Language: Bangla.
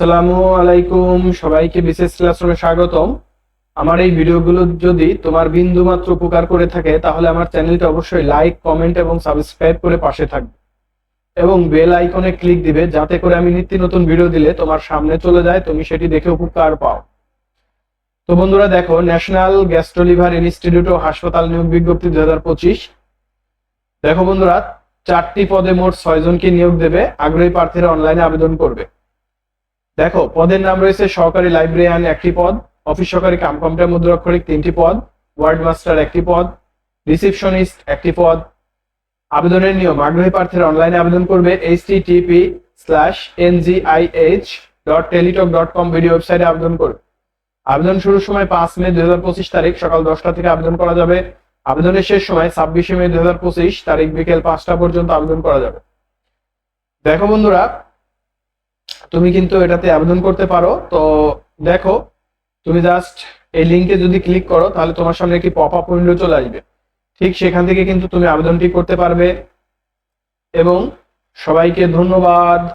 আসসালামু আলাইকুম। সবাইকে বিশেষ ক্লাসরুমে স্বাগতম। আমার এই ভিডিওগুলো যদি তোমার বিন্দু মাত্র উপকার করে থাকে, তাহলে আমার চ্যানেলটি অবশ্যই লাইক, কমেন্ট এবং সাবস্ক্রাইব করে পাশে থাকবে। এবং বেল আইকনে ক্লিক দিবে, যাতে করে আমি নিত্য নতুন ভিডিও দিলে তোমার সামনে চলে যায়, তুমি সেটি দেখে উপকার পাও। তো বন্ধুরা দেখো, ন্যাশনাল গ্যাস্ট্রোলিভার ইনস্টিটিউট ও হাসপাতাল নিয়োগ বিজ্ঞপ্তি দুই হাজার পঁচিশ। দেখো বন্ধুরা, চারটি পদে মোট ছয়জনকে নিয়োগ দেবে। আগ্রহী প্রার্থীরা অনলাইনে আবেদন করবে। দেখো, পদের নাম রয়েছে সহকারী লাইব্রেরিয়ান একটি পদ, অফিস সহকারী কাম কম্পিউটার মুদ্রাক্ষরিক তিনটি পদ, ওয়ার্ড মাস্টার একটি পদ, রিসিপশনিস্ট একটি পদ। আবেদনের নিয়ম, আগ্রহী প্রার্থীরা অনলাইনে আবেদন করবে H TP slash NGIH dot Teletalk dot com video ওয়েবসাইটে আবেদন করবে। আবেদন শুরুর সময় পাঁচ মে দুই হাজার পঁচিশ তারিখ, সকাল দশটা থেকে আবেদন করা যাবে। আবেদনের শেষ সময় ছাব্বিশে মে দুই হাজার পঁচিশ তারিখ বিকেল পাঁচটা পর্যন্ত আবেদন করা যাবে। দেখো বন্ধুরা তুমি কিন্তু এটাতে আবেদন করতে পারো। তো দেখো, তুমি জাস্ট এই লিঙ্কে যদি ক্লিক করো, তাহলে তোমার সামনে একটি পপ আপ উইন্ডো চলে আসবে। ঠিক সেখান থেকে কিন্তু তুমি আবেদনটি করতে পারবে। এবং সবাইকে ধন্যবাদ।